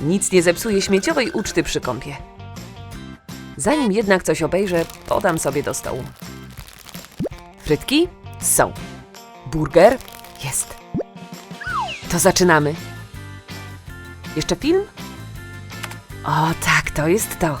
Nic nie zepsuje śmieciowej uczty przy kąpie. Zanim jednak coś obejrzę, podam sobie do stołu. Frytki? Są. Burger? Jest. To zaczynamy. Jeszcze film? O, tak, to jest to.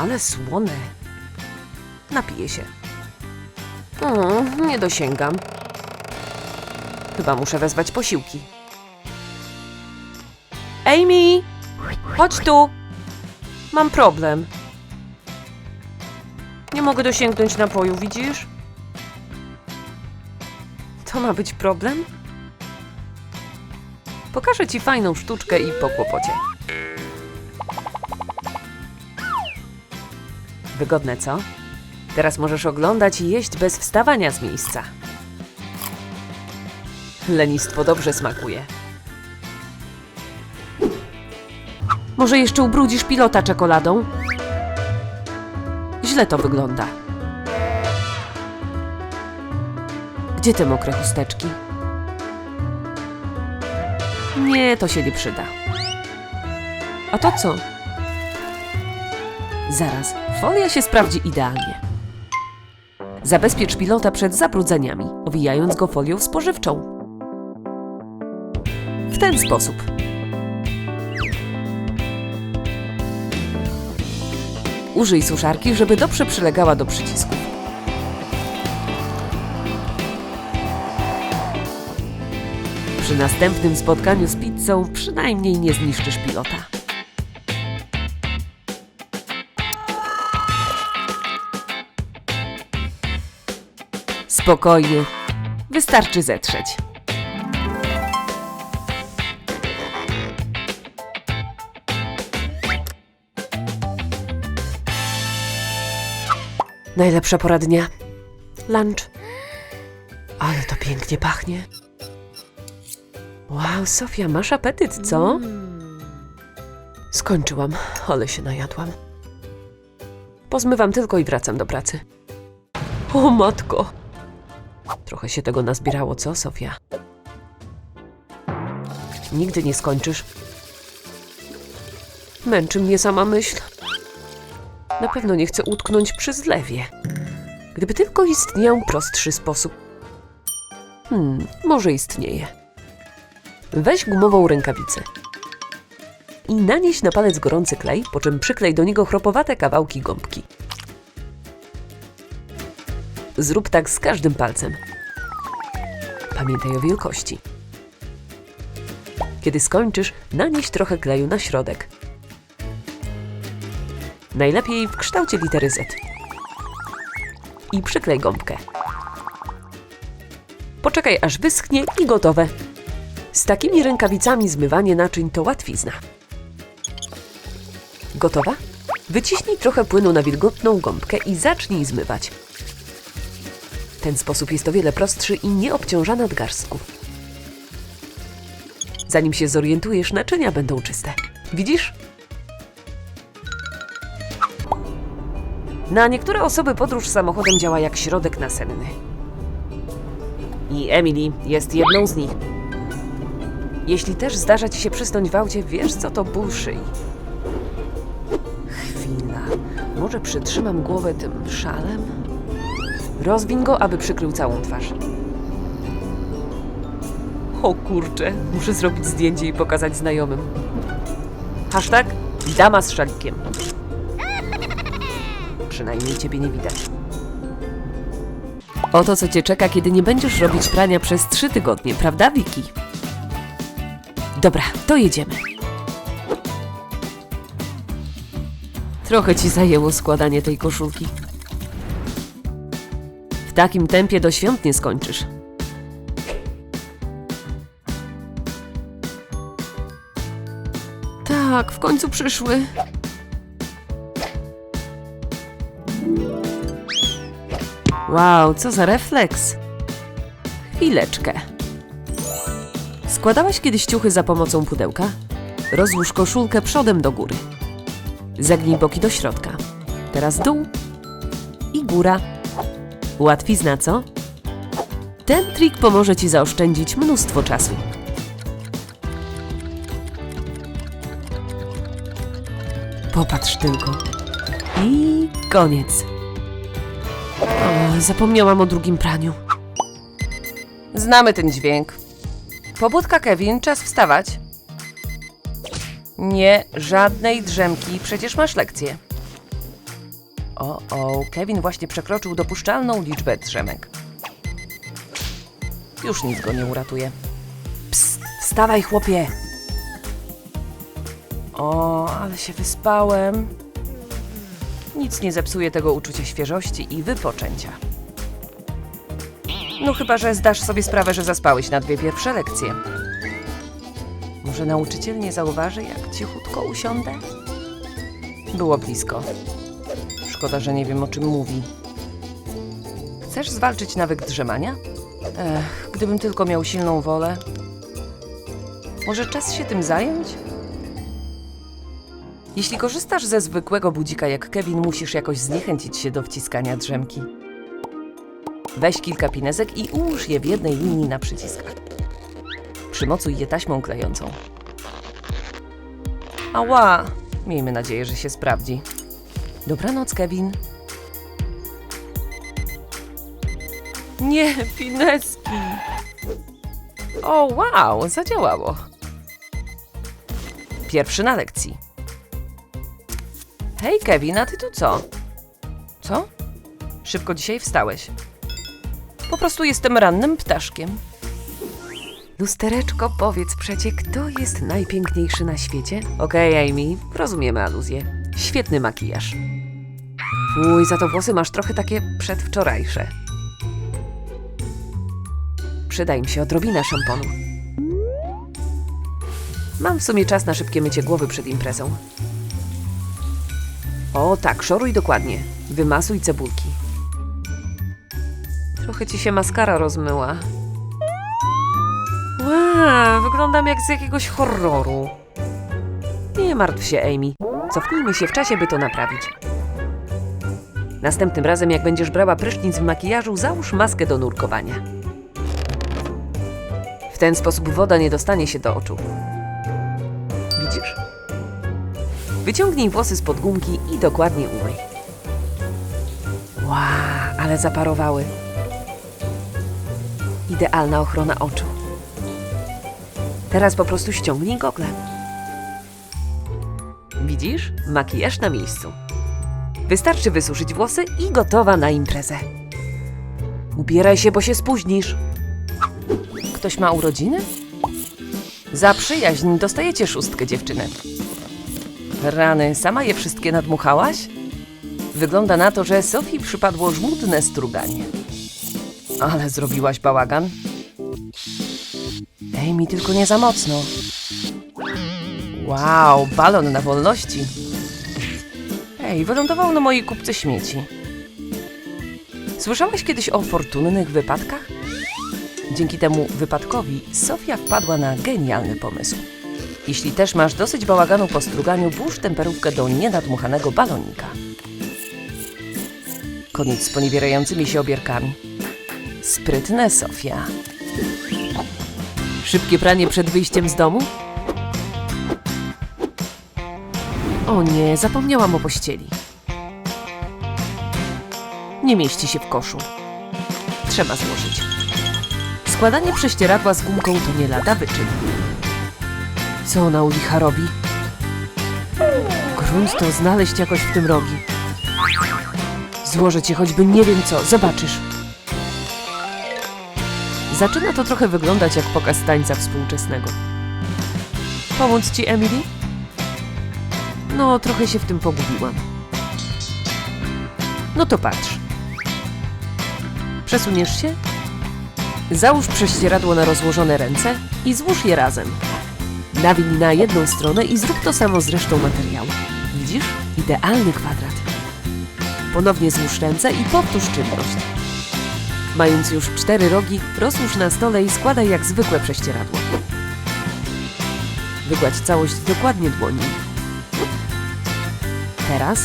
Ale słone. Napiję się. Mm, nie dosięgam. Chyba muszę wezwać posiłki. Amy! Chodź tu! Mam problem. Nie mogę dosięgnąć napoju, widzisz? To ma być problem? Pokażę ci fajną sztuczkę i po kłopocie. Wygodne, co? Teraz możesz oglądać i jeść bez wstawania z miejsca. Lenistwo dobrze smakuje. Może jeszcze ubrudzisz pilota czekoladą? Źle to wygląda. Gdzie te mokre chusteczki? Nie, to się nie przyda. A to co? Zaraz, folia się sprawdzi idealnie. Zabezpiecz pilota przed zabrudzeniami, owijając go folią spożywczą. W ten sposób. Użyj suszarki, żeby dobrze przylegała do przycisków. Przy następnym spotkaniu z pizzą przynajmniej nie zniszczysz pilota. Spokojnie. Wystarczy zetrzeć. Najlepsza pora dnia. Lunch. Ale to pięknie pachnie. Wow, Sofia, masz apetyt, co? Skończyłam, ale się najadłam. Pozmywam tylko i wracam do pracy. O matko! Trochę się tego nazbierało, co, Sofia? Nigdy nie skończysz. Męczy mnie sama myśl. Na pewno nie chcę utknąć przy zlewie. Gdyby tylko istniał prostszy sposób. Hmm, może istnieje. Weź gumową rękawicę i nanieś na palec gorący klej, po czym przyklej do niego chropowate kawałki gąbki. Zrób tak z każdym palcem. Pamiętaj o wielkości. Kiedy skończysz, nanieś trochę kleju na środek. Najlepiej w kształcie litery Z. I przyklej gąbkę. Poczekaj aż wyschnie i gotowe. Z takimi rękawicami zmywanie naczyń to łatwizna. Gotowa? Wyciśnij trochę płynu na wilgotną gąbkę i zacznij zmywać. Ten sposób jest o wiele prostszy i nie obciąża nadgarstków. Zanim się zorientujesz, naczynia będą czyste. Widzisz? Na niektóre osoby podróż samochodem działa jak środek nasenny. I Emily jest jedną z nich. Jeśli też zdarza ci się przysnąć w aucie, wiesz co to ból. Chwila. Może przytrzymam głowę tym szalem? Rozwiń go, aby przykrył całą twarz. O kurczę, muszę zrobić zdjęcie i pokazać znajomym. Hashtag dama z szalikiem. Przynajmniej ciebie nie widać. Oto co cię czeka, kiedy nie będziesz robić prania przez trzy tygodnie, prawda, Wiki? Dobra, to jedziemy. Trochę ci zajęło składanie tej koszulki. W takim tempie do świąt nie skończysz. Tak, w końcu przyszły. Wow, co za refleks. Chwileczkę. Składałaś kiedyś ciuchy za pomocą pudełka? Rozłóż koszulkę przodem do góry. Zagnij boki do środka. Teraz dół i góra. Łatwizna, co? Ten trik pomoże Ci zaoszczędzić mnóstwo czasu. Popatrz tylko. I koniec. O, zapomniałam o drugim praniu. Znamy ten dźwięk. Pobudka, Kevin, czas wstawać. Nie, żadnej drzemki, przecież masz lekcję. O, o, Kevin właśnie przekroczył dopuszczalną liczbę drzemek. Już nic go nie uratuje. Psst, wstawaj, chłopie. O, ale się wyspałem. Nic nie zepsuje tego uczucia świeżości i wypoczęcia. No chyba, że zdasz sobie sprawę, że zaspałeś na dwie pierwsze lekcje. Może nauczyciel nie zauważy, jak cichutko usiądę? Było blisko. Szkoda, że nie wiem, o czym mówi. Chcesz zwalczyć nawyk drzemania? Ech, gdybym tylko miał silną wolę. Może czas się tym zająć? Jeśli korzystasz ze zwykłego budzika jak Kevin, musisz jakoś zniechęcić się do wciskania drzemki. Weź kilka pinezek i ułóż je w jednej linii na przyciskach. Przymocuj je taśmą klejącą. Ała! Miejmy nadzieję, że się sprawdzi. Dobranoc, Kevin. Nie, pineski! O, wow, zadziałało. Pierwszy na lekcji. Hej, Kevin, a ty tu co? Co? Szybko dzisiaj wstałeś. Po prostu jestem rannym ptaszkiem. Lustereczko, powiedz przecie, kto jest najpiękniejszy na świecie? Okej, Amy, rozumiemy aluzję. Świetny makijaż. Uj, za to włosy masz trochę takie przedwczorajsze. Przyda im się odrobina szamponu. Mam w sumie czas na szybkie mycie głowy przed imprezą. O tak, szoruj dokładnie. Wymasuj cebulki. Trochę ci się maskara rozmyła. Wow, wyglądam jak z jakiegoś horroru. Nie martw się, Amy. Cofnijmy się w czasie, by to naprawić. Następnym razem, jak będziesz brała prysznic w makijażu, załóż maskę do nurkowania. W ten sposób woda nie dostanie się do oczu. Widzisz? Wyciągnij włosy spod gumki i dokładnie umyj. Wow, ale zaparowały. Idealna ochrona oczu. Teraz po prostu ściągnij gogle. Widzisz? Makijaż na miejscu. Wystarczy wysuszyć włosy i gotowa na imprezę. Ubieraj się, bo się spóźnisz. Ktoś ma urodziny? Za przyjaźń dostajecie szóstkę, dziewczyny. Rany, sama je wszystkie nadmuchałaś? Wygląda na to, że Sofii przypadło żmudne struganie. Ale zrobiłaś bałagan. Ej, mi tylko nie za mocno. Wow, balon na wolności. Ej, wylądował na mojej kupce śmieci. Słyszałaś kiedyś o fortunnych wypadkach? Dzięki temu wypadkowi Sofia wpadła na genialny pomysł. Jeśli też masz dosyć bałaganu po struganiu, włóż temperówkę do nienadmuchanego balonika. Koniec z poniewierającymi się obierkami. Sprytne, Sofia. Szybkie pranie przed wyjściem z domu? O nie, zapomniałam o pościeli. Nie mieści się w koszu. Trzeba złożyć. Składanie prześcieradła z gumką to nie lada wyczyn. Co ona u licha robi? Grunt to znaleźć jakoś w tym rogi. Złożę ci choćby nie wiem co, zobaczysz. Zaczyna to trochę wyglądać jak pokaz tańca współczesnego. Pomóc ci, Emily? No, trochę się w tym pogubiłam. No to patrz. Przesuniesz się? Załóż prześcieradło na rozłożone ręce i złóż je razem. Nawin na jedną stronę i zrób to samo z resztą materiału. Widzisz? Idealny kwadrat. Ponownie złóż ręce i powtórz czynność. Mając już cztery rogi, rozłóż na stole i składaj jak zwykłe prześcieradło. Wygładź całość dokładnie dłoni. Teraz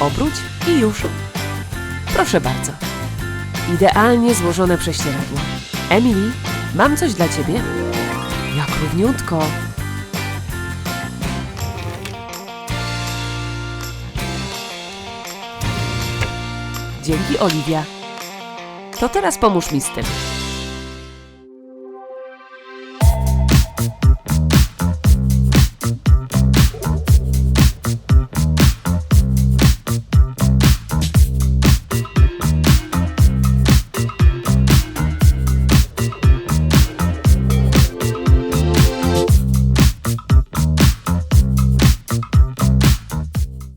obróć i już. Proszę bardzo. Idealnie złożone prześcieradło. Emily, mam coś dla ciebie? jak równiutko. Dzięki, Oliwia. To teraz pomóż mi z tym.